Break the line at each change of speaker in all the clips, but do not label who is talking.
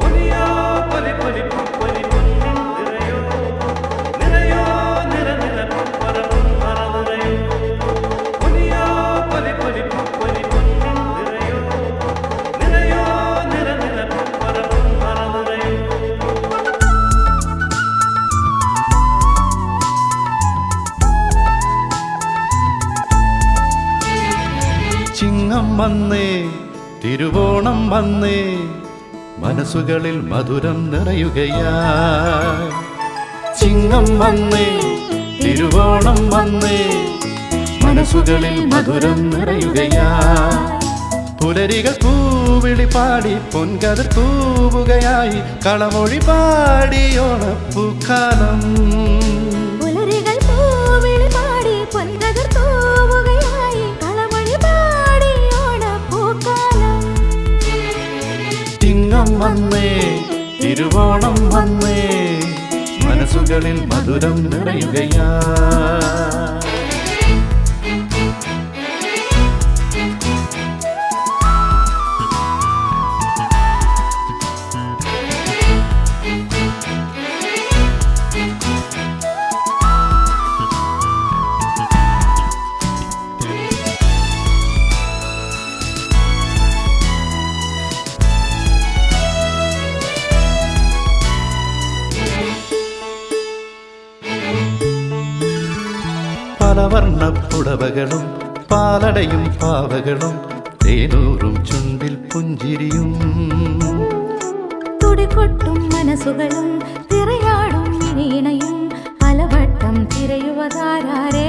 പൊലിയോ പൊലി പൊലി പൊലി പൊന്നിൻ നിറയോ നിറയോ നിറ നിറ പൊപ്പര പൊലിയോ പൊലി പൊലി പൊലി പൊന്നിൻ നിറയോ നിറയോ നിറ നിറ പൊപ്പര
ചിങ്ങം വന്നേ തിരുവോണം വന്നേ മനസ്സുകളിൽ മധുരം നിറയുകയാ. ചിങ്ങം വന്നേ തിരുവോണം വന്നേ മനസ്സുകളിൽ മധുരം നിറയുകയാ. പുലരികൾ പൂവിളി പാടി പൊൻകതിർ പൂവുകയായി കളമൊഴി പാടി ഓണപ്പൂക്കാലം ചിങ്ങം വന്നേ തിരുവോണം വന്നേ. മനസ്സുകളിൽ മധുരം നിറയുകയാ. പലവർണ പുടവകളും പാലടയും പാവകളും തേനൂറും ചുണ്ടിൽ പുഞ്ചിരിയും.
തുടികൊട്ടും മനസ്സുകളും തിരയാടും ഇണയും പലവട്ടം തിരയുവതാരേ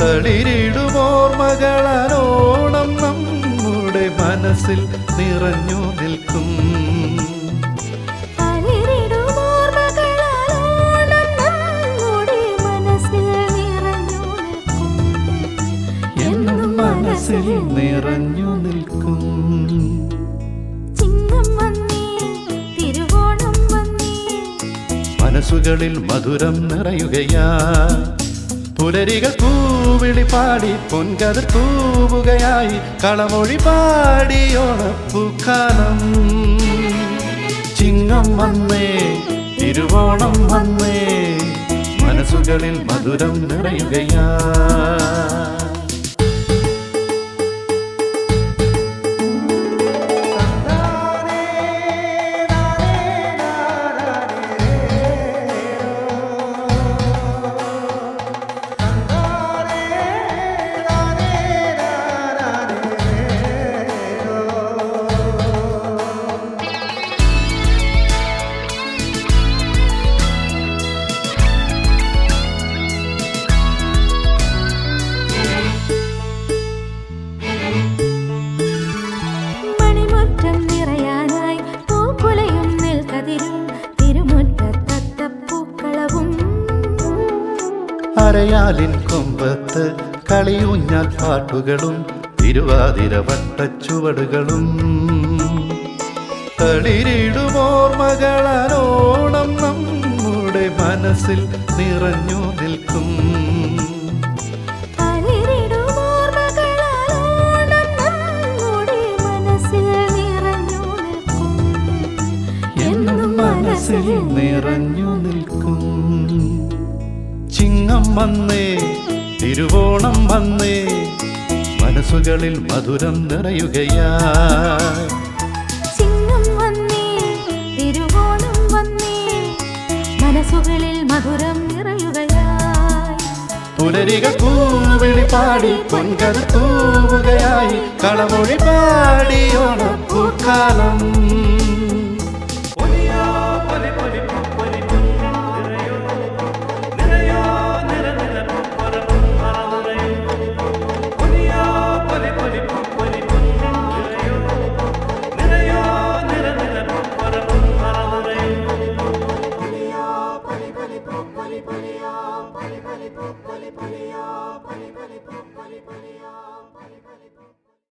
തളിരിടുമോർമകളോണം നമ്മുടെ മനസ്സിൽ നിറഞ്ഞു നിൽക്കും. മനസ്സിൽ നിറഞ്ഞു നിൽക്കും. മനസ്സുകളിൽ മധുരം നിറയുകയാ. പുലരികൾ പൂവിളി പാടി പൊൻകതിർ പൂവുകയായി കളമൊഴി പാടി ഓണപ്പൂക്കാലം ചിങ്ങം വന്നേ തിരുവോണം വന്നേ. മനസ്സുകളിൽ മധുരം നിറയുകയാ. അരയാലിൻ കൊമ്പത്ത് കളിയൂഞ്ഞാൽ പാട്ടുകളും തിരുവാതിര വട്ടച്ചുവടുകളും തളിരിടുമോർമകളോണം നമ്മുടെ മനസ്സിൽ നിറഞ്ഞു നിൽക്കും. ചിങ്ങം വന്നേ തിരുവോണം വന്നേ മനസ്സുകളിൽ മധുരം നിറയുകയാ.
ചിങ്ങം വന്നേ തിരുവോണം വന്നേ മനസ്സുകളിൽ മധുരം നിറയുകയായി
പുലരികൾ പൂവിളി പാടി പൊൻകത് തൂവുകയായി. കളമൊഴി പാടിയോണം ഓണപ്പൂക്കാലം